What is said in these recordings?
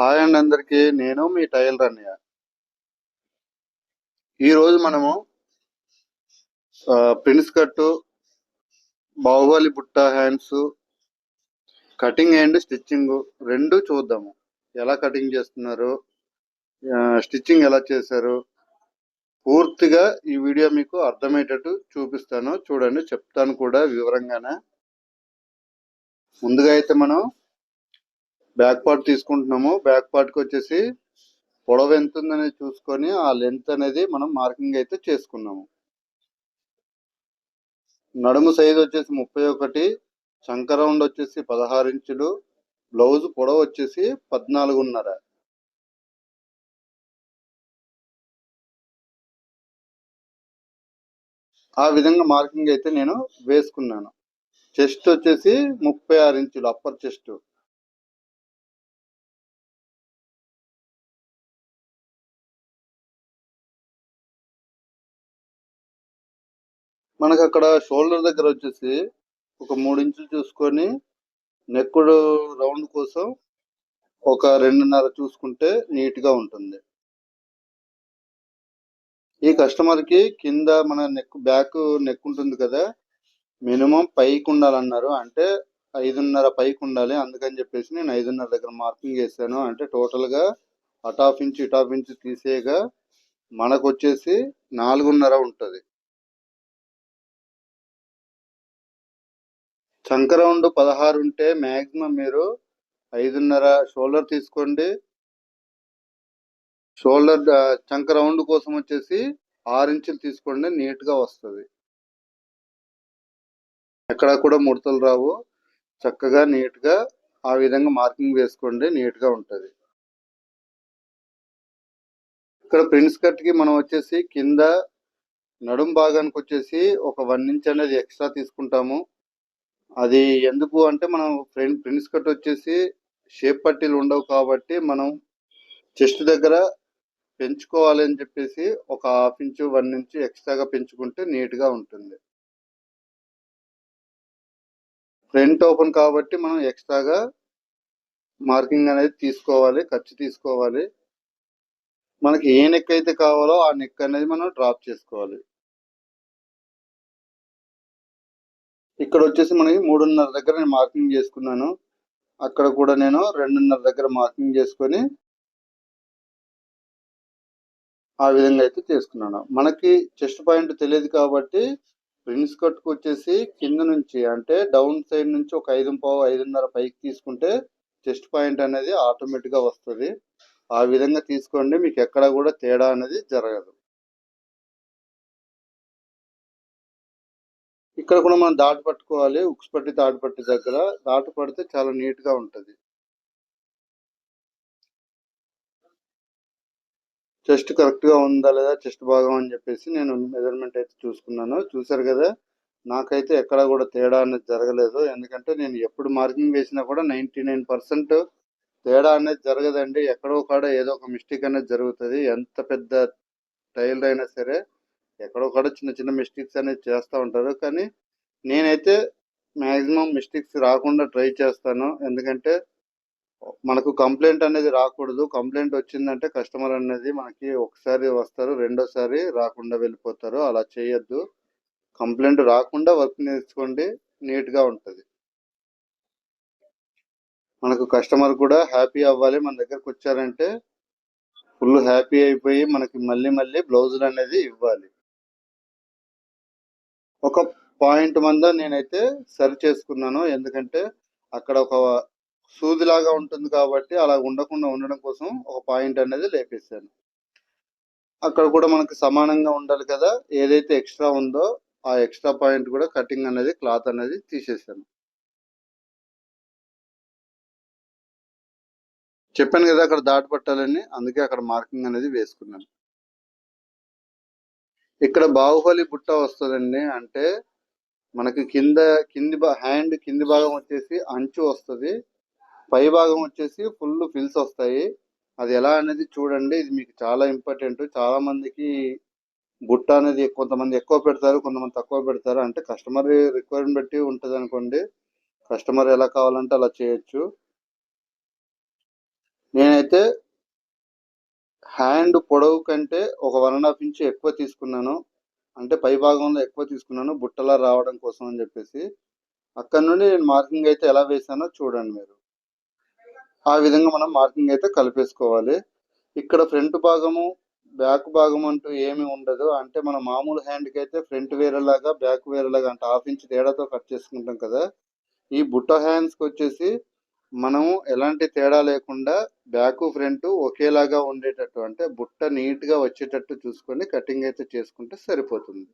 Hi అండి అందరికీ. నేను మీ టైలర్ అన్నయ్య ఈరోజు మనము ప్రిన్స్ కట్టు బాహుబలి బుట్ట హ్యాండ్స్ కటింగ్ అండ్ స్టిచ్చింగ్ రెండు చూద్దాము. ఎలా కటింగ్ చేస్తున్నారు? స్టిచ్చింగ్ ఎలా చేశారు? పూర్తిగా ఈ వీడియో మీకు అర్థమయ్యేటట్టు చూపిస్తాను. చూడండి చెప్తాను కూడా వివరంగానే. ముందుగా అయితే మనం బ్యాక్ పార్ట్ తీసుకుంటున్నాము. బ్యాక్ పార్ట్కి వచ్చేసి పొడవు ఎంత ఉందనేది చూసుకొని ఆ లెంత్ అనేది మనం మార్కింగ్ అయితే చేసుకున్నాము. నడుము సైజ్ వచ్చేసి ముప్పై ఒకటి చంక రౌండ్ వచ్చేసి పదహారు ఇంచులు బ్లౌజ్ పొడవు వచ్చేసి పద్నాలుగున్నర. ఆ విధంగా మార్కింగ్ అయితే నేను వేసుకున్నాను. చెస్ట్ వచ్చేసి ముప్పై ఆరు ఇంచులు అప్పర్ చెస్ట్. మనకు అక్కడ షోల్డర్ దగ్గర వచ్చేసి ఒక మూడు ఇంచులు చూసుకొని నెక్కుడు రౌండ్ కోసం ఒక రెండున్నర చూసుకుంటే నీట్గా ఉంటుంది. ఈ కస్టమర్కి కింద మన నెక్ బ్యాక్ నెక్ ఉంటుంది కదా మినిమం పైకి ఉండాలన్నారు. అంటే ఐదున్నర పైకి ఉండాలి. అందుకని చెప్పేసి నేను ఐదున్నర దగ్గర మార్కింగ్ చేశాను అంటే టోటల్గా at half inch it inch తీసేయగా మనకు వచ్చేసి నాలుగున్నర ఉంటుంది. చంకరౌండ్ పదహారు ఉంటే మ్యాక్సిమం మీరు ఐదున్నర షోల్డర్ తీసుకోండి. షోల్డర్ చంక రౌండ్ కోసం వచ్చేసి ఆరు ఇంచులు తీసుకోండి నీట్గా వస్తుంది. ఎక్కడా కూడా ముడతలు రావు. చక్కగా నీట్గా ఆ విధంగా మార్కింగ్ వేసుకోండి నీట్గా ఉంటుంది. ఇక్కడ ప్రిన్స్ కట్కి మనం వచ్చేసి కింద నడుం భాగానికి వచ్చేసి ఒక వన్ ఇంచ్ అనేది ఎక్స్ట్రా తీసుకుంటాము. అది ఎందుకు అంటే మనం ఫ్రెండ్ ప్రిన్స్ కట్ వచ్చేసి షేప్ పట్టీలు ఉండవు కాబట్టి మనం చెస్ట్ దగ్గర పెంచుకోవాలి అని చెప్పేసి ఒక హాఫ్ ఇంచు వన్ ఇంచు ఎక్స్ట్రాగా పెంచుకుంటే నీట్గా ఉంటుంది. ఫ్రంట్ ఓపెన్ కాబట్టి మనం ఎక్స్ట్రాగా మార్కింగ్ అనేది తీసుకోవాలి ఖర్చు తీసుకోవాలి. మనకి ఏ నెక్ అయితే కావాలో ఆ నెక్ అనేది మనం డ్రాప్ చేసుకోవాలి. ఇక్కడ వచ్చేసి మనకి మూడున్నర దగ్గర నేను మార్కింగ్ చేసుకున్నాను. అక్కడ కూడా నేను రెండున్నర దగ్గర మార్కింగ్ చేసుకొని ఆ విధంగా అయితే చేసుకున్నాను. మనకి చెస్ట్ పాయింట్ తెలియదు కాబట్టి ప్రిన్స్ కట్కు వచ్చేసి కింద నుంచి అంటే డౌన్ సైడ్ నుంచి ఒక ఐదు పావు ఐదున్నర పైకి తీసుకుంటే చెస్ట్ పాయింట్ అనేది ఆటోమేటిక్గా వస్తుంది. ఆ విధంగా తీసుకోండి. మీకు ఎక్కడ కూడా తేడా అనేది జరగదు. ఇక్కడ కూడా మనం దాటి పట్టుకోవాలి ఉక్స్ పట్టి పట్టి దగ్గర. దాటి పడితే చాలా నీట్గా ఉంటది. చెస్ట్ కరెక్ట్గా ఉందా లేదా చెస్ట్ భాగం అని చెప్పేసి నేను మెజర్మెంట్ అయితే చూసుకున్నాను. చూసారు కదా నాకైతే ఎక్కడ కూడా తేడా అనేది జరగలేదు. ఎందుకంటే నేను ఎప్పుడు మార్కింగ్ వేసినా కూడా నైన్టీ నైన్ పర్సెంట్ తేడా అనేది జరగదండి. ఎక్కడో కాడ ఏదో ఒక మిస్టేక్ అనేది జరుగుతుంది. ఎంత పెద్ద టైలర్ అయినా సరే ఎక్కడో చిన్న చిన్న మిస్టేక్స్ అనేది చేస్తూ ఉంటారు. కానీ నేనైతే మ్యాక్సిమం మిస్టేక్స్ రాకుండా ట్రై చేస్తాను. ఎందుకంటే మనకు కంప్లైంట్ అనేది రాకూడదు. కంప్లైంట్ వచ్చిందంటే కస్టమర్ అనేది మనకి ఒకసారి వస్తారు రెండోసారి రాకుండా వెళ్ళిపోతారు. అలా చేయొద్దు. కంప్లైంట్ రాకుండా వర్క్ నేర్చుకోండి. నీట్గా ఉంటుంది. మనకు కస్టమర్ కూడా హ్యాపీ అవ్వాలి. మన దగ్గరకు వచ్చారంటే ఫుల్ హ్యాపీ అయిపోయి మనకి మళ్ళీ మళ్ళీ బ్లౌజులు అనేది ఇవ్వాలి. ఒక పాయింట్ మంద నేనైతే సరి చేసుకున్నాను. ఎందుకంటే అక్కడ ఒక సూదిలాగా ఉంటుంది కాబట్టి అలా ఉండకుండా ఉండడం కోసం ఒక పాయింట్ అనేది లేపేశాను. అక్కడ కూడా మనకు సమానంగా ఉండాలి కదా. ఏదైతే ఎక్స్ట్రా ఉందో ఆ ఎక్స్ట్రా పాయింట్ కూడా కటింగ్ అనేది క్లాత్ అనేది తీసేసాను చెప్పాను కదా అక్కడ దాటి పట్టాలని అందుకే అక్కడ మార్కింగ్ అనేది వేసుకున్నాను. ఇక్కడ బాహుబలి బుట్ట వస్తుందండి. అంటే మనకి కింద కింది హ్యాండ్ కింది భాగం వచ్చేసి అంచు వస్తుంది. పై భాగం వచ్చేసి ఫుల్ ఫిల్స్ వస్తాయి. అది ఎలా అనేది చూడండి. ఇది మీకు చాలా ఇంపార్టెంట్. చాలా మందికి బుట్ట అనేది కొంతమంది ఎక్కువ పెడతారు కొంతమంది తక్కువ పెడతారు. అంటే కస్టమర్ రిక్వైర్మెంట్ బట్టి ఉంటుంది అనుకోండి. కస్టమర్ ఎలా కావాలంటే అలా చేయొచ్చు. నేనైతే హ్యాండ్ పొడవు కంటే ఒక వన్ అండ్ హాఫ్ ఇంచ్ ఎక్కువ తీసుకున్నాను. అంటే పై భాగంలో ఎక్కువ తీసుకున్నాను. బుట్టలా రావడం కోసం అని చెప్పేసి. అక్కడ నుండి నేను మార్కింగ్ అయితే ఎలా వేసానో చూడండి మీరు. ఆ విధంగా మనం మార్కింగ్ అయితే కలిపేసుకోవాలి. ఇక్కడ ఫ్రంట్ భాగము బ్యాక్ భాగం అంటూ ఏమి ఉండదు. అంటే మన మామూలు హ్యాండ్కి అయితే ఫ్రంట్ వేరేలాగా బ్యాక్ వేరేలాగా అంటే హాఫ్ ఇంచ్ తేడాతో కట్ చేసుకుంటాం కదా. ఈ బుట్ట హ్యాండ్స్కి వచ్చేసి మనము ఎలాంటి తేడా లేకుండా బ్యాక్ ఫ్రంట్ ఒకేలాగా ఉండేటట్టు అంటే బుట్ట నీట్గా వచ్చేటట్టు చూసుకొని కటింగ్ అయితే చేసుకుంటే సరిపోతుంది.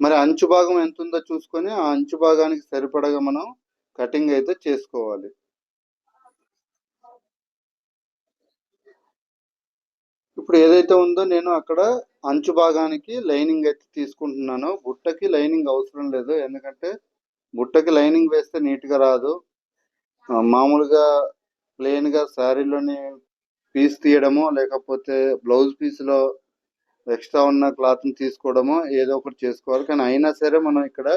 మరి అంచు భాగం ఎంత ఉందో చూసుకొని ఆ అంచు భాగానికి సరిపడగా మనం కటింగ్ అయితే చేసుకోవాలి. ఇప్పుడు ఏదైతే ఉందో నేను అక్కడ అంచు భాగానికి లైనింగ్ అయితే తీసుకుంటున్నాను బుట్టకి లైనింగ్ అవసరం లేదు. ఎందుకంటే బుట్టకి లైనింగ్ వేస్తే నీట్గా రాదు. మామూలుగా ప్లెయిన్గా శారీలోని పీస్ తీయడము లేకపోతే బ్లౌజ్ పీస్లో ఎక్స్ట్రా ఉన్న క్లాత్ని తీసుకోవడము ఏదో ఒకటి చేసుకోవాలి. కానీ అయినా సరే మనం ఇక్కడ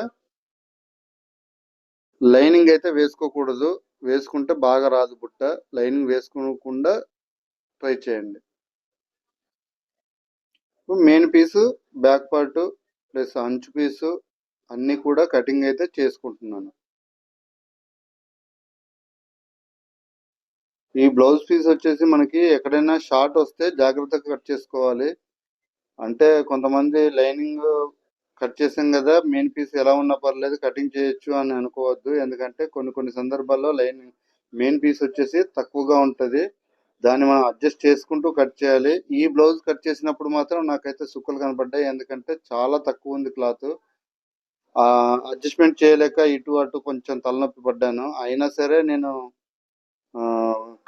లైనింగ్ అయితే వేసుకోకూడదు. వేసుకుంటే బాగా రాదు బుట్ట. లైనింగ్ వేసుకోకుండా ట్రై చేయండి. Main piece back part plus అంచు పీసు అన్నీ కూడా కటింగ్ అయితే చేసుకుంటున్నాను. ఈ బ్లౌజ్ పీస్ వచ్చేసి మనకి ఎక్కడైనా షార్ట్ వస్తే జాగ్రత్తగా కట్ చేసుకోవాలి. అంటే కొంతమంది లైనింగ్ కట్ చేసాం కదా మెయిన్ పీస్ ఎలా ఉన్నా పర్లేదు కటింగ్ చేయొచ్చు అని అనుకోవద్దు. ఎందుకంటే కొన్ని కొన్ని సందర్భాల్లో లైనింగ్ మెయిన్ పీస్ వచ్చేసి తక్కువగా ఉంటుంది. దాన్ని మనం అడ్జస్ట్ చేసుకుంటూ కట్ చేయాలి. ఈ బ్లౌజ్ కట్ చేసినప్పుడు మాత్రం నాకైతే సుక్కలు కనపడ్డాయి. ఎందుకంటే చాలా తక్కువ ఉంది క్లాత్ అడ్జస్ట్మెంట్ చేయలేక ఇటు అటు కొంచెం తలనొప్పి పడ్డాను. అయినా సరే నేను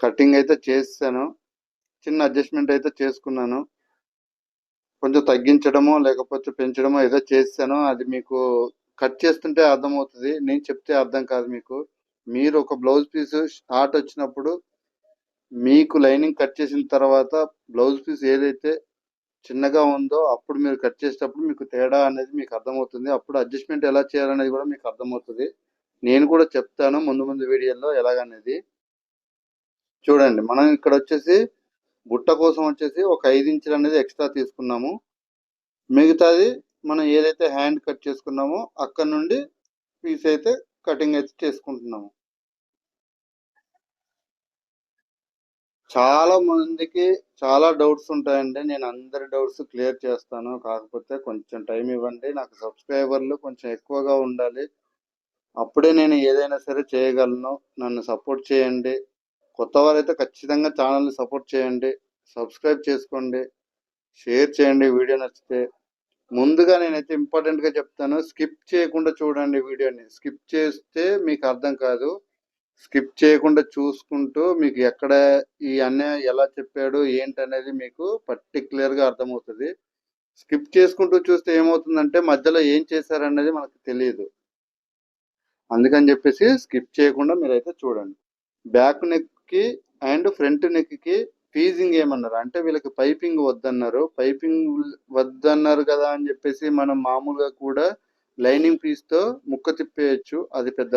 కటింగ్ అయితే చేశాను. చిన్న అడ్జస్ట్మెంట్ అయితే చేసుకున్నాను. కొంచెం తగ్గించడమో లేకపోతే పెంచడమో ఏదో చేశాను. అది మీకు కట్ చేస్తుంటే అర్థమవుతుంది. నేను చెప్తే అర్థం కాదు మీకు. మీరు ఒక బ్లౌజ్ పీస్ షార్ట్ వచ్చినప్పుడు మీకు లైనింగ్ కట్ చేసిన తర్వాత బ్లౌజ్ పీస్ ఏదైతే చిన్నగా ఉందో అప్పుడు మీరు కట్ చేసేటప్పుడు మీకు తేడా అనేది మీకు అర్థమవుతుంది. అప్పుడు అడ్జస్ట్మెంట్ ఎలా చేయాలనేది కూడా మీకు అర్థమవుతుంది. నేను కూడా చెప్తాను ముందు ముందు వీడియోలో ఎలాగనేది. చూడండి మనం ఇక్కడ వచ్చేసి బుట్ట కోసం వచ్చేసి ఒక ఐదు ఇంచులు అనేది ఎక్స్ట్రా తీసుకున్నాము. మిగతాది మనం ఏదైతే హ్యాండ్ కట్ చేసుకున్నామో అక్కడ నుండి పీస్ అయితే కటింగ్ అయితే చేసుకుంటున్నాము. చాలా మందికి చాలా డౌట్స్ ఉంటాయండి. నేను అందరి డౌట్స్ క్లియర్ చేస్తాను. కాకపోతే కొంచెం టైం ఇవ్వండి. నాకు సబ్స్క్రైబర్లు కొంచెం ఎక్కువగా ఉండాలి. అప్పుడే నేను ఏదైనా సరే చేయగలను. నన్ను సపోర్ట్ చేయండి. కొత్త వారైతే ఖచ్చితంగా ఛానల్ని సపోర్ట్ చేయండి. సబ్స్క్రైబ్ చేసుకోండి. షేర్ చేయండి వీడియో నచ్చితే. ముందుగా నేనైతే ఇంపార్టెంట్గా చెప్తాను. స్కిప్ చేయకుండా చూడండి వీడియోని. స్కిప్ చేస్తే మీకు అర్థం కాదు. స్కిప్ చేయకుండా చూసుకుంటూ మీకు ఎక్కడ ఈ అన్నయ్య ఎలా చెప్పాడు ఏంటనేది మీకు పర్టికులర్గా అర్థమవుతుంది. స్కిప్ చేసుకుంటూ చూస్తే ఏమవుతుందంటే మధ్యలో ఏం చేశారనేది మనకు తెలియదు అందుకని చెప్పేసి స్కిప్ చేయకుండా మీరైతే చూడండి. బ్యాక్ నెక్కి అండ్ ఫ్రంట్ నెక్కి ఫీజింగ్ ఏమన్నారు? అంటే వీళ్ళకి పైపింగ్ వద్దన్నారు. పైపింగ్ వద్దన్నారు కదా అని చెప్పేసి మనం మామూలుగా కూడా లైనింగ్ పీస్తో ముక్క తిప్పేయచ్చు. అది పెద్ద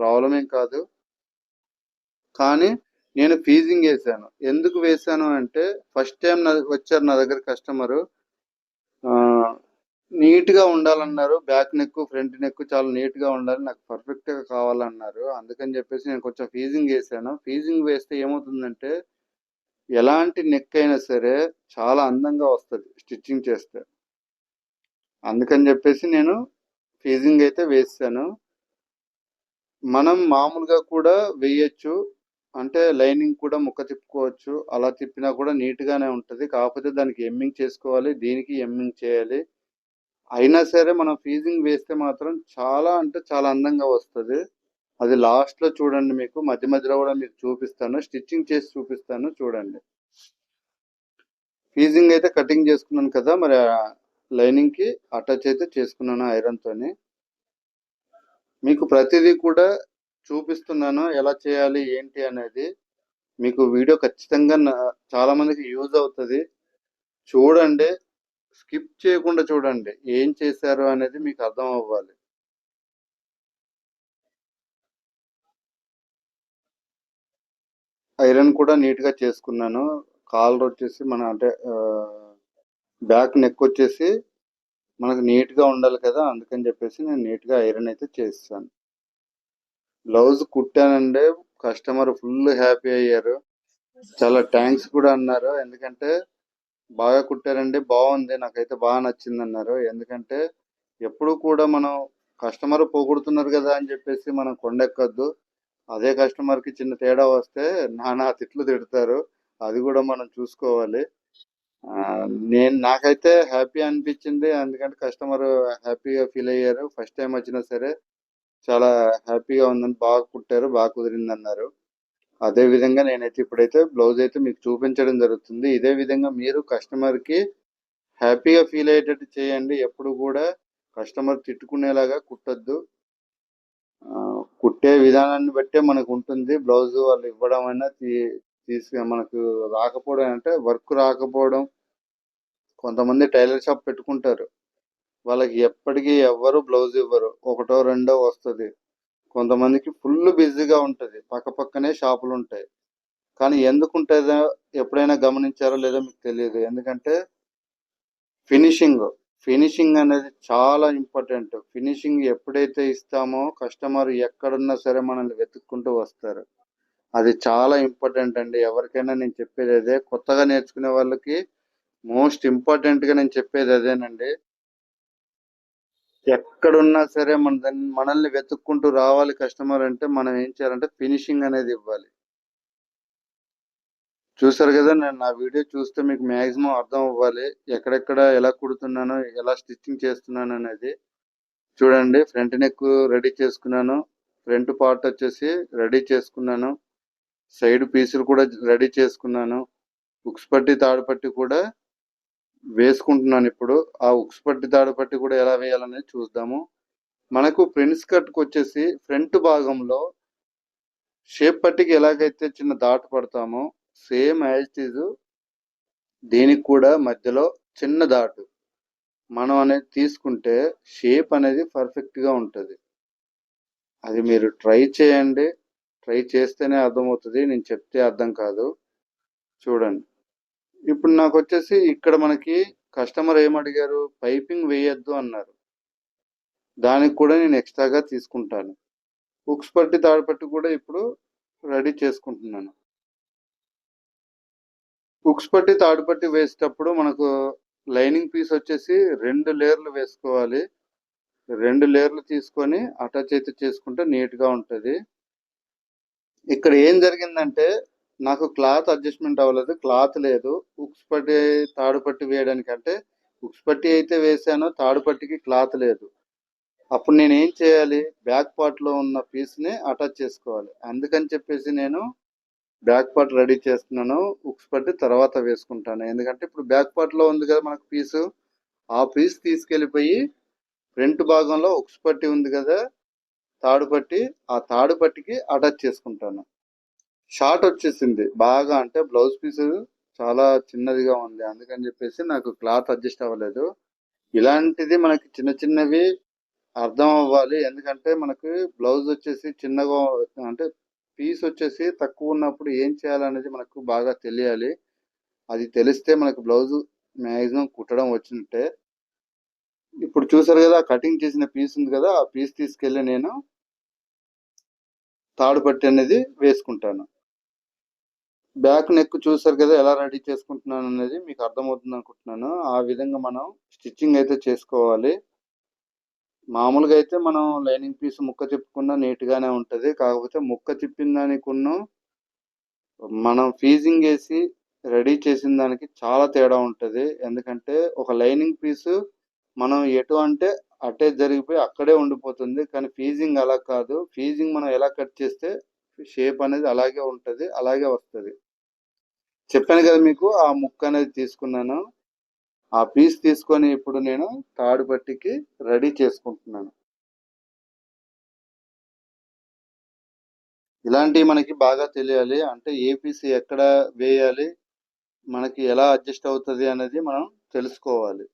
ప్రాబ్లం ఏం కాదు. కానీ నేను ఫీజింగ్ వేసాను. ఎందుకు వేసాను అంటే ఫస్ట్ టైం నా వచ్చారు నా దగ్గర కస్టమరు నీట్గా ఉండాలన్నారు. బ్యాక్ నెక్ ఫ్రంట్ నెక్ చాలా నీట్గా ఉండాలి. నాకు పర్ఫెక్ట్గా కావాలన్నారు. అందుకని చెప్పేసి నేను కొంచెం ఫీజింగ్ వేసాను. ఫీజింగ్ వేస్తే ఏమవుతుందంటే ఎలాంటి నెక్ అయినా సరే చాలా అందంగా వస్తుంది స్టిచ్చింగ్ చేస్తే. అందుకని చెప్పేసి నేను ఫీజింగ్ అయితే వేసాను. మనం మామూలుగా కూడా వేయచ్చు. అంటే లైనింగ్ కూడా ముక్క తిప్పుకోవచ్చు. అలా తిప్పినా కూడా నీట్గానే ఉంటుంది. కాకపోతే దానికి ఎమ్మింగ్ చేసుకోవాలి. దీనికి ఎమ్మింగ్ చేయాలి. అయినా సరే మనం ఫీజింగ్ వేస్తే మాత్రం చాలా అంటే చాలా అందంగా వస్తుంది. అది లాస్ట్లో చూడండి మీకు. మధ్య మధ్యలో కూడా మీకు చూపిస్తాను. స్టిచ్చింగ్ చేసి చూపిస్తాను. చూడండి. ఫీజింగ్ అయితే కటింగ్ చేసుకున్నాను కదా! మరి లైనింగ్కి అటాచ్ అయితే చేసుకున్నాను ఐరన్తోని. మీకు ప్రతిదీ కూడా చూపిస్తున్నాను. ఎలా చేయాలి ఏంటి అనేది మీకు వీడియో ఖచ్చితంగా చాలా మందికి యూజ్ అవుతుంది. చూడండి. స్కిప్ చేయకుండా చూడండి. ఏం చేశారు అనేది మీకు అర్థం అవ్వాలి. ఐరన్ కూడా నీట్గా చేసుకున్నాను. కాలర్ వచ్చేసి మన అంటే బ్యాక్ నెక్ వచ్చేసి మనకు నీట్గా ఉండాలి కదా అందుకని చెప్పేసి నేను నీట్గా ఐరన్ అయితే చేస్తాను. బ్లౌజ్ కుట్టానండి. కస్టమర్ ఫుల్ హ్యాపీ అయ్యారు. చాలా థ్యాంక్స్ కూడా అన్నారు. ఎందుకంటే బాగా కుట్టారండి. బాగుంది. నాకైతే బాగా నచ్చింది అన్నారు. ఎందుకంటే ఎప్పుడు కూడా మనం కస్టమర్ పోగొడుతున్నారు కదా అని చెప్పేసి మనం కొండెక్కద్దు. అదే కస్టమర్కి చిన్న తేడా వస్తే నానా తిట్లు తిడతారు. అది కూడా మనం చూసుకోవాలి. ఆ, నేను నాకైతే హ్యాపీ అనిపించింది. ఎందుకంటే కస్టమర్ హ్యాపీగా ఫీల్ అయ్యారు. ఫస్ట్ టైం వచ్చినా సరే చాలా హ్యాపీగా ఉందని బాగా కుట్టారు బాగా కుదిరింది అన్నారు అదే విధంగా నేనైతే ఇప్పుడైతే బ్లౌజ్ అయితే మీకు చూపించడం జరుగుతుంది. ఇదే విధంగా మీరు కస్టమర్కి హ్యాపీగా ఫీల్ అయ్యేటట్టు చేయండి. ఎప్పుడు కూడా కస్టమర్ తిట్టుకునేలాగా కుట్టద్దు. కుట్టే విధానాన్ని బట్టే మనకు ఉంటుంది. బ్లౌజ్ వాళ్ళు ఇవ్వడం అయినా తీ- తీసుకు మనకు రాకపోవడం అంటే వర్క్ రాకపోవడం కొంతమంది టైలర్ షాప్ పెట్టుకుంటారు. వాళ్ళకి ఎప్పటికీ ఎవ్వరు బ్లౌజ్ ఇవ్వరు. ఒకటో రెండో వస్తుంది. కొంతమందికి ఫుల్ బిజీగా ఉంటుంది. పక్క పక్కనే షాపులు ఉంటాయి. కానీ ఎందుకు ఉంటుందో ఎప్పుడైనా గమనించారో లేదో మీకు తెలియదు. ఎందుకంటే ఫినిషింగ్ ఫినిషింగ్ అనేది చాలా ఇంపార్టెంట్. ఫినిషింగ్ ఎప్పుడైతే ఇస్తామో కస్టమర్ ఎక్కడున్నా సరే మనల్ని వెతుక్కుంటూ వస్తారు. అది చాలా ఇంపార్టెంట్ అండి. ఎవరికైనా నేను చెప్పేది అదే. కొత్తగా నేర్చుకునే వాళ్ళకి మోస్ట్ ఇంపార్టెంట్గా నేను చెప్పేది అదేనండి. ఎక్కడున్నా సరే మన దాన్ని మనల్ని వెతుక్కుంటూ రావాలి కస్టమర్ అంటే మనం ఏం చేయాలంటే ఫినిషింగ్ అనేది ఇవ్వాలి. చూసారు కదా నేను నా వీడియో చూస్తే మీకు మాక్సిమం అర్థం అవ్వాలి. ఎక్కడెక్కడ ఎలా కుడుతున్నాను ఎలా స్టిచ్చింగ్ చేస్తున్నాను అనేది. చూడండి ఫ్రంట్ నెక్ రెడీ చేసుకున్నాను. ఫ్రంట్ పార్ట్ వచ్చేసి రెడీ చేసుకున్నాను. సైడ్ పీసులు కూడా రెడీ చేసుకున్నాను. బుక్స్ పట్టి తాడు పట్టి కూడా వేసుకుంటున్నాను ఇప్పుడు. ఆ ఉక్స్ పట్టి తాడు పట్టి కూడా ఎలా వేయాలనేది చూద్దాము. మనకు ప్రిన్స్ కట్కి వచ్చేసి ఫ్రంట్ భాగంలో షేప్ పట్టికి ఎలాగైతే చిన్న దాటు పడతామో సేమ్ యాజ్ ఇట్ దీనికి కూడా మధ్యలో చిన్న దాటు మనం అనేది తీసుకుంటే షేప్ అనేది పర్ఫెక్ట్గా ఉంటుంది. అది మీరు ట్రై చేయండి. ట్రై చేస్తేనే అర్థమవుతుంది. నేను చెప్తే అర్థం కాదు. చూడండి. ఇప్పుడు నాకు వచ్చేసి ఇక్కడ మనకి కస్టమర్ ఏమడిగారు పైపింగ్ వేయొద్దు అన్నారు. దానికి కూడా నేను ఎక్స్ట్రాగా తీసుకుంటాను. ఉక్స్ పట్టి తాడుపట్టి కూడా ఇప్పుడు రెడీ చేసుకుంటున్నాను. ఉక్స్ పట్టి తాడుపట్టి వేసేటప్పుడు మనకు లైనింగ్ పీస్ వచ్చేసి రెండు లేయర్లు వేసుకోవాలి. రెండు లేయర్లు తీసుకొని అటాచ్ అయితే చేసుకుంటే నీట్గా ఉంటుంది. ఇక్కడ ఏం జరిగిందంటే నాకు క్లాత్ అడ్జస్ట్మెంట్ అవ్వలేదు క్లాత్ లేదు. ఉక్స్ పట్టి తాడు పట్టి వేయడానికి అంటే ఉక్స్ పట్టి అయితే వేసానో తాడు పట్టికి క్లాత్ లేదు. అప్పుడు నేను ఏం చేయాలి? బ్యాక్ పార్ట్లో ఉన్న పీస్ని అటాచ్ చేసుకోవాలి. అందుకని చెప్పేసి నేను బ్యాక్ పార్ట్ రెడీ చేస్తున్నాను ఉక్స్ పట్టి తర్వాత వేసుకుంటాను. ఎందుకంటే ఇప్పుడు బ్యాక్ పార్ట్లో ఉంది కదా మనకు పీసు ఆ పీస్ తీసుకెళ్ళిపోయి ఫ్రంట్ భాగంలో ఉక్స్ పట్టి ఉంది కదా తాడు పట్టి ఆ తాడు పట్టికి అటాచ్ చేసుకుంటాను. షార్ట్ వచ్చేసింది. బాగా అంటే బ్లౌజ్ పీస్ చాలా చిన్నదిగా ఉంది. అందుకని చెప్పేసి నాకు క్లాత్ అడ్జస్ట్ అవ్వలేదు. ఇలాంటిది మనకి చిన్న చిన్నవి అర్థం అవ్వాలి. ఎందుకంటే మనకి బ్లౌజ్ వచ్చేసి చిన్నగా అంటే పీస్ వచ్చేసి తక్కువ ఉన్నప్పుడు ఏం చేయాలనేది మనకు బాగా తెలియాలి. అది తెలిస్తే మనకు బ్లౌజ్ మ్యాక్సిమం కుట్టడం వచ్చినట్టే. ఇప్పుడు చూసారు కదా కటింగ్ చేసిన పీస్ ఉంది కదా ఆ పీస్ తీసుకెళ్ళి నేను తాడు పట్టి అనేది వేసుకుంటాను. బ్యాక్ నెక్ చూసారు కదా ఎలా రెడీ చేసుకుంటున్నాను అనేది మీకు అర్థమవుతుంది అనుకుంటున్నాను. ఆ విధంగా మనం స్టిచ్చింగ్ అయితే చేసుకోవాలి. మామూలుగా అయితే మనం లైనింగ్ పీస్ ముక్క చెప్పుకున్నా నీట్గానే ఉంటుంది. కాకపోతే ముక్క తిప్పిన దానికి మనం ఫీజింగ్ వేసి రెడీ చేసిన దానికి చాలా తేడా ఉంటుంది. ఎందుకంటే ఒక లైనింగ్ పీసు మనం ఎటు అంటే అటే జరిగిపోయి అక్కడే ఉండిపోతుంది. కానీ ఫీజింగ్ అలా కాదు. ఫీజింగ్ మనం ఎలా కట్ చేస్తే షేప్ అనేది అలాగే ఉంటుంది అలాగే వస్తుంది. చెప్పాను కదా మీకు ఆ ముక్క అనేది తీసుకున్నాను. ఆ పీస్ తీసుకొని ఇప్పుడు నేను తాడు పట్టికి రెడీ చేసుకుంటున్నాను. ఇలాంటివి మనకి బాగా తెలియాలి. అంటే ఏ పీస్ ఎక్కడ వేయాలి మనకి ఎలా అడ్జస్ట్ అవుతుంది అనేది మనం తెలుసుకోవాలి.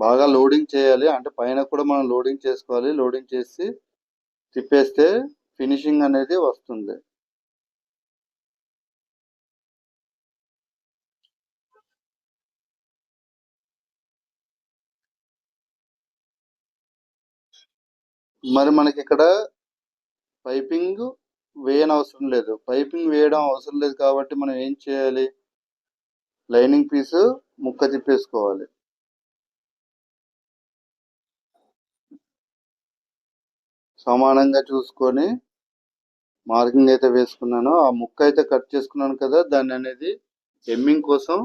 బాగా లోడింగ్ చేయాలి. అంటే పైన కూడా మనం లోడింగ్ చేసుకోవాలి. లోడింగ్ చేసి తిప్పేస్తే ఫినిషింగ్ అనేది వస్తుంది. మరి మనకి ఇక్కడ పైపింగ్ వేయని అవసరం లేదు. పైపింగ్ వేయడం అవసరం లేదు కాబట్టి మనం ఏం చేయాలి? లైనింగ్ పీస్ ముక్క తిప్పేసుకోవాలి. సమానంగా చూసుకొని మార్కింగ్ అయితే వేసుకున్నాను. ఆ ముక్క అయితే కట్ చేసుకున్నాను కదా దాన్ని అనేది ఎమ్మింగ్ కోసం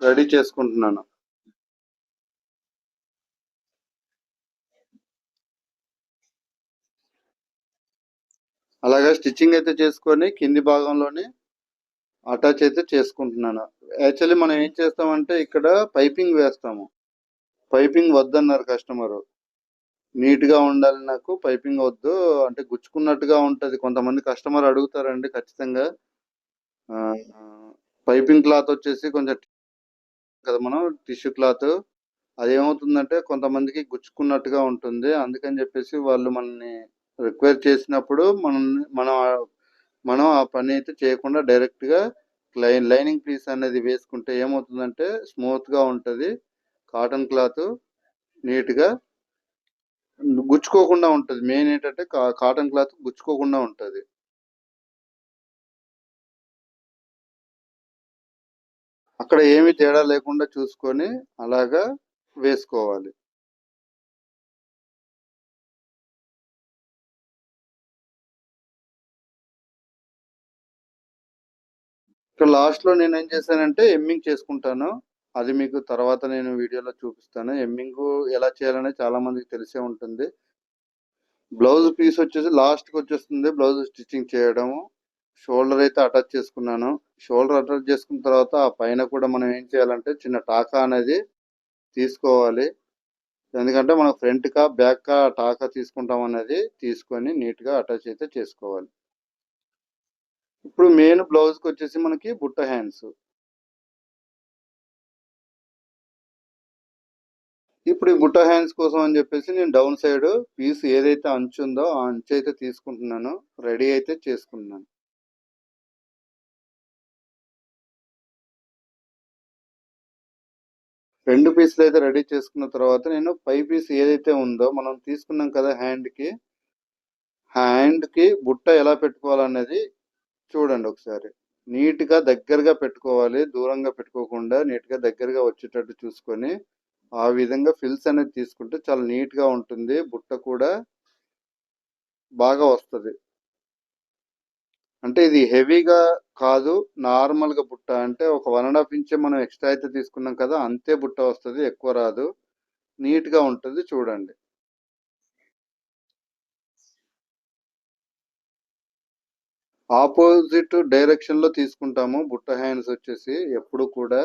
రెడీ చేసుకుంటున్నాను. అలాగా స్టిచ్చింగ్ అయితే చేసుకొని కింది భాగంలోనే అటాచ్ అయితే చేసుకుంటున్నాను. యాక్చువల్లీ మనం ఏం చేస్తామంటే ఇక్కడ పైపింగ్ వేస్తాము. పైపింగ్ వద్దన్నారు కస్టమరు. నీట్గా ఉండాలి నాకు పైపింగ్ వద్దు. అంటే గుచ్చుకున్నట్టుగా ఉంటుంది. కొంతమంది కస్టమర్ అడుగుతారండి ఖచ్చితంగా. పైపింగ్ క్లాత్ వచ్చేసి కొంచెం కదా మనం టిష్యూ క్లాత్. అది ఏమవుతుందంటే కొంతమందికి గుచ్చుకున్నట్టుగా ఉంటుంది. అందుకని చెప్పేసి వాళ్ళు మనల్ని రిక్వైర్ చేసినప్పుడు మనం మనం మనం ఆ పని అయితే చేయకుండా డైరెక్ట్గా లైన్ లైనింగ్ పీస్ అనేది వేసుకుంటే ఏమవుతుందంటే స్మూత్గా ఉంటుంది. కాటన్ క్లాత్ నీట్గా గుచ్చుకోకుండా ఉంటుంది. మెయిన్ ఏంటంటే కా- కాటన్ క్లాత్ గుచ్చుకోకుండా ఉంటుంది. అక్కడ ఏమి తేడా లేకుండా చూసుకొని అలాగా వేసుకోవాలి. ఇక్కడ లాస్ట్లో నేను ఏం చేశానంటే ఎమ్మింగ్ చేసుకుంటాను. అది మీకు తర్వాత నేను వీడియోలో చూపిస్తాను. ఎమ్మింగ్ ఎలా చేయాలనే చాలా మందికి తెలిసే ఉంటుంది. బ్లౌజ్ పీస్ వచ్చేసి లాస్ట్కి వచ్చేస్తుంది. బ్లౌజ్ స్టిచ్చింగ్ చేయడము షోల్డర్ అయితే అటాచ్ చేసుకున్నాను. షోల్డర్ అటాచ్ చేసుకున్న తర్వాత ఆ పైన కూడా మనం ఏం చేయాలంటే చిన్న టాకా అనేది తీసుకోవాలి. ఎందుకంటే మనం ఫ్రంట్ కా బ్యాక్ కా టాకా తీసుకుంటాం అనేది తీసుకొని నీట్గా అటాచ్ అయితే చేసుకోవాలి. ఇప్పుడు మెయిన్ బ్లౌజ్కి వచ్చేసి మనకి బుట్ట హ్యాండ్స్ ఇప్పుడు ఈ బుట్ట హ్యాండ్స్ కోసం అని చెప్పేసి నేను డౌన్ సైడ్ పీస్ ఏదైతే అంచు ఉందో ఆ అంచు అయితే తీసుకుంటున్నాను. రెడీ అయితే చేసుకుంటున్నాను. రెండు పీసులు అయితే రెడీ చేసుకున్న తర్వాత నేను పై పీస్ ఏదైతే ఉందో మనం తీసుకున్నాం కదా హ్యాండ్కి హ్యాండ్కి బుట్ట ఎలా పెట్టుకోవాలనేది చూడండి ఒకసారి. నీట్గా దగ్గరగా పెట్టుకోవాలి దూరంగా పెట్టుకోకుండా నీట్గా దగ్గరగా వచ్చేటట్టు చూసుకొని ఆ విధంగా ఫిల్స్ అనేది తీసుకుంటే చాలా నీట్గా ఉంటుంది. బుట్ట కూడా బాగా వస్తుంది. అంటే ఇది హెవీగా కాదు. నార్మల్గా బుట్ట అంటే ఒక వన్ అండ్ హాఫ్ ఇంచే మనం ఎక్స్ట్రా అయితే తీసుకున్నాం కదా అంతే బుట్ట వస్తుంది. ఎక్కువ రాదు. నీట్గా ఉంటుంది చూడండి. ఆపోజిట్ డైరెక్షన్లో తీసుకుంటాము. బుట్ట హ్యాండ్స్ వచ్చేసి ఎప్పుడు కూడా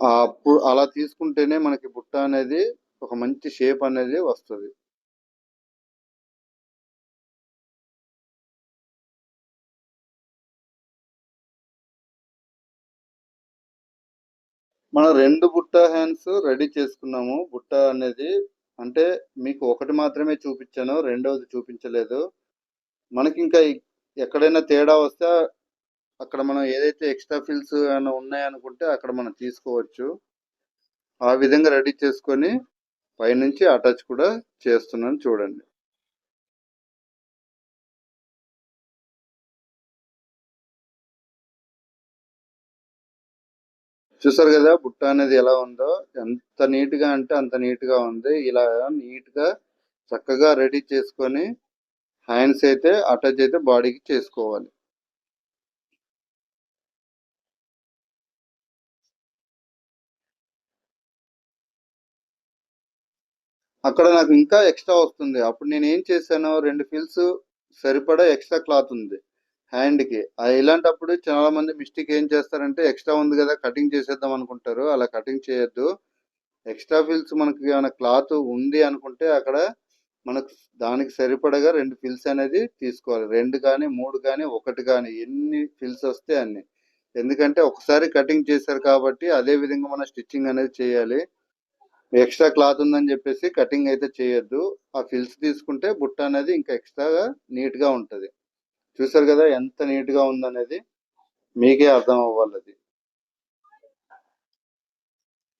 అప్పుడు అలా తీసుకుంటేనే మనకి బుట్ట అనేది ఒక మంచి షేప్ అనేది వస్తుంది. మనం రెండు బుట్ట హ్యాండ్స్ రెడీ చేసుకున్నాము. బుట్ట అనేది అంటే మీకు ఒకటి మాత్రమే చూపించాను రెండవది చూపించలేదు. మనకి ఇంకా ఎక్కడైనా తేడా వస్తే అక్కడ మనం ఏదైతే ఎక్స్ట్రా ఫిల్స్ ఏమైనా ఉన్నాయనుకుంటే అక్కడ మనం తీసుకోవచ్చు. ఆ విధంగా రెడీ చేసుకొని పైనుంచి అటాచ్ కూడా చేస్తున్నాను చూడండి. చూసారు కదా బుట్ట అనేది ఎలా ఉందో? ఎంత నీట్గా అంటే అంత నీట్గా ఉంది. ఇలా నీట్గా చక్కగా రెడీ చేసుకొని హ్యాండ్స్ అయితే అటాచ్ అయితే బాడీకి చేసుకోవాలి. అక్కడ నాకు ఇంకా ఎక్స్ట్రా వస్తుంది. అప్పుడు నేను ఏం చేశాను రెండు ఫిల్స్ సరిపడా ఎక్స్ట్రా క్లాత్ ఉంది హ్యాండ్కి. ఇలాంటప్పుడు చాలా మంది మిస్టేక్ ఏం చేస్తారంటే ఎక్స్ట్రా ఉంది కదా కటింగ్ చేసేద్దాం అనుకుంటారు. అలా కటింగ్ చేయొద్దు. ఎక్స్ట్రా ఫిల్స్ మనకి ఏమైనా క్లాత్ ఉంది అనుకుంటే అక్కడ మనకు దానికి సరిపడగా రెండు ఫిల్స్ అనేది తీసుకోవాలి. రెండు కానీ మూడు కానీ ఒకటి కానీ ఎన్ని ఫిల్స్ వస్తే అన్ని. ఎందుకంటే ఒకసారి కటింగ్ చేశారు కాబట్టి అదే విధంగా మనం స్టిచ్చింగ్ అనేది చేయాలి. ఎక్స్ట్రా క్లాత్ ఉందని చెప్పేసి కటింగ్ అయితే చేయొద్దు. ఆ ఫిల్స్ తీసుకుంటే బుట్ట అనేది ఇంకా ఎక్స్ట్రాగా నీట్గా ఉంటుంది. చూసారు కదా ఎంత నీట్గా ఉందనేది? మీకే అర్థం అవ్వాలి అది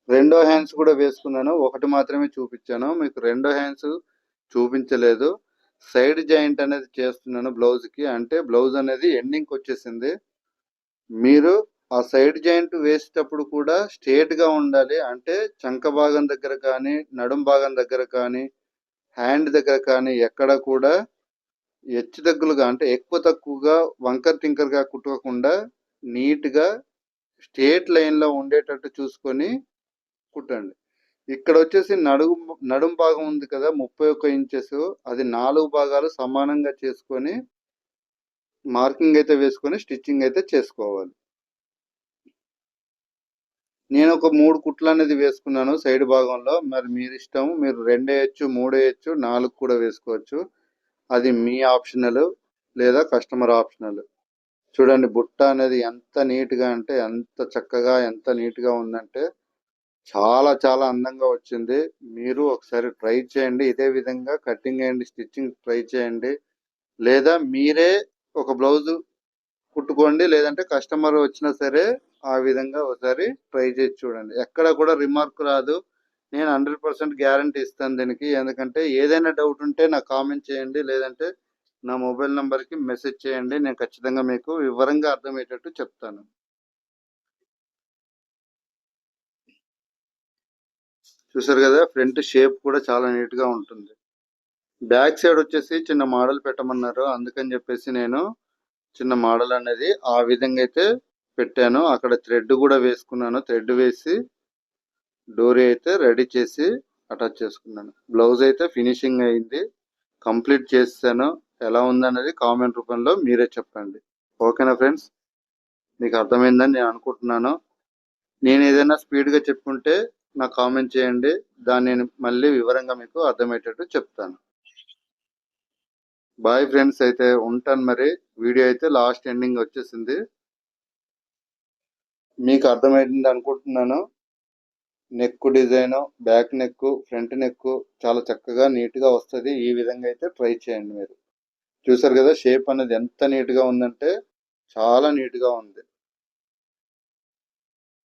రెండో హ్యాండ్స్ కూడా వేసుకున్నాను. ఒకటి మాత్రమే చూపించాను. మీకు రెండో హ్యాండ్స్ చూపించలేదు. సైడ్ జాయింట్ అనేది చేస్తున్నాను బ్లౌజ్కి. అంటే బ్లౌజ్ అనేది ఎండింగ్కి వచ్చేసింది. మీరు ఆ సైడ్ జాయింట్ వేసేటప్పుడు కూడా స్ట్రేట్గా ఉండాలి. అంటే చంక భాగం దగ్గర కానీ నడుం భాగం దగ్గర కానీ హ్యాండ్ దగ్గర కానీ ఎక్కడ కూడా హెచ్చు తగ్గులుగా అంటే ఎక్కువ తక్కువగా వంకర్ టింకర్గా కుట్టకుండా నీట్గా స్ట్రేట్ లైన్లో ఉండేటట్టు చూసుకొని కుట్టండి. ఇక్కడ వచ్చేసి నడుము నడుం భాగం ఉంది కదా ముప్పై ఒక్క ఇంచెస్. అది నాలుగు భాగాలు సమానంగా చేసుకొని మార్కింగ్ అయితే వేసుకొని స్టిచ్చింగ్ అయితే చేసుకోవాలి. నేను ఒక మూడు కుట్లు అనేది వేసుకున్నాను సైడ్ భాగంలో. మరి మీరు ఇష్టం మీరు రెండు వేయచ్చు మూడు వేయచ్చు నాలుగు కూడా వేసుకోవచ్చు. అది మీ ఆప్షనల్ లేదా కస్టమర్ ఆప్షనల్. చూడండి బుట్ట అనేది ఎంత నీట్గా అంటే ఎంత చక్కగా ఎంత నీట్గా ఉందంటే చాలా చాలా అందంగా వచ్చింది. మీరు ఒకసారి ట్రై చేయండి. ఇదే విధంగా కటింగ్ అండ్ స్టిచ్చింగ్ ట్రై చేయండి. లేదా మీరే ఒక బ్లౌజ్ కుట్టుకోండి. లేదంటే కస్టమర్ వచ్చినా సరే ఆ విధంగా ఒకసారి ట్రై చేసి చూడండి. ఎక్కడ కూడా రిమార్క్ రాదు. నేను హండ్రెడ్ పర్సెంట్ గ్యారంటీ ఇస్తాను దీనికి. ఎందుకంటే ఏదైనా డౌట్ ఉంటే నాకు కామెంట్ చేయండి. లేదంటే నా మొబైల్ నెంబర్కి మెసేజ్ చేయండి. నేను ఖచ్చితంగా మీకు వివరంగా అర్థమయ్యేటట్టు చెప్తాను. చూసారు కదా ఫ్రంట్ షేప్ కూడా చాలా నీట్గా ఉంటుంది. బ్యాక్ సైడ్ వచ్చేసి చిన్న మోడల్ పెట్టమన్నారు. అందుకని చెప్పేసి నేను చిన్న మోడల్ అనేది ఆ విధంగా అయితే పెట్టాను. అక్కడ థ్రెడ్ కూడా వేసుకున్నాను. థ్రెడ్ వేసి డోరీ అయితే రెడీ చేసి అటాచ్ చేసుకున్నాను. బ్లౌజ్ అయితే ఫినిషింగ్ అయింది. కంప్లీట్ చేసాను ఎలా ఉందనేది కామెంట్ రూపంలో మీరే చెప్పండి. ఓకేనా ఫ్రెండ్స్? మీకు అర్థమైందని నేను అనుకుంటున్నాను. నేను ఏదైనా స్పీడ్గా చెప్పుకుంటే నాకు కామెంట్ చేయండి. దాన్ని నేను మళ్ళీ వివరంగా మీకు అర్థమయ్యేటట్టు చెప్తాను. బాయ్ ఫ్రెండ్స్ అయితే ఉంటాను మరి. వీడియో అయితే లాస్ట్ ఎండింగ్ వచ్చేసింది. మీకు అర్థమైంది అనుకుంటున్నాను. Neck design back neck front neck చాలా చక్కగా నీట్గా వస్తుంది. ఈ విధంగా అయితే ట్రై చేయండి మీరు. చూసారు కదా షేప్ అనేది ఎంత నీట్గా ఉందంటే చాలా నీట్గా ఉంది.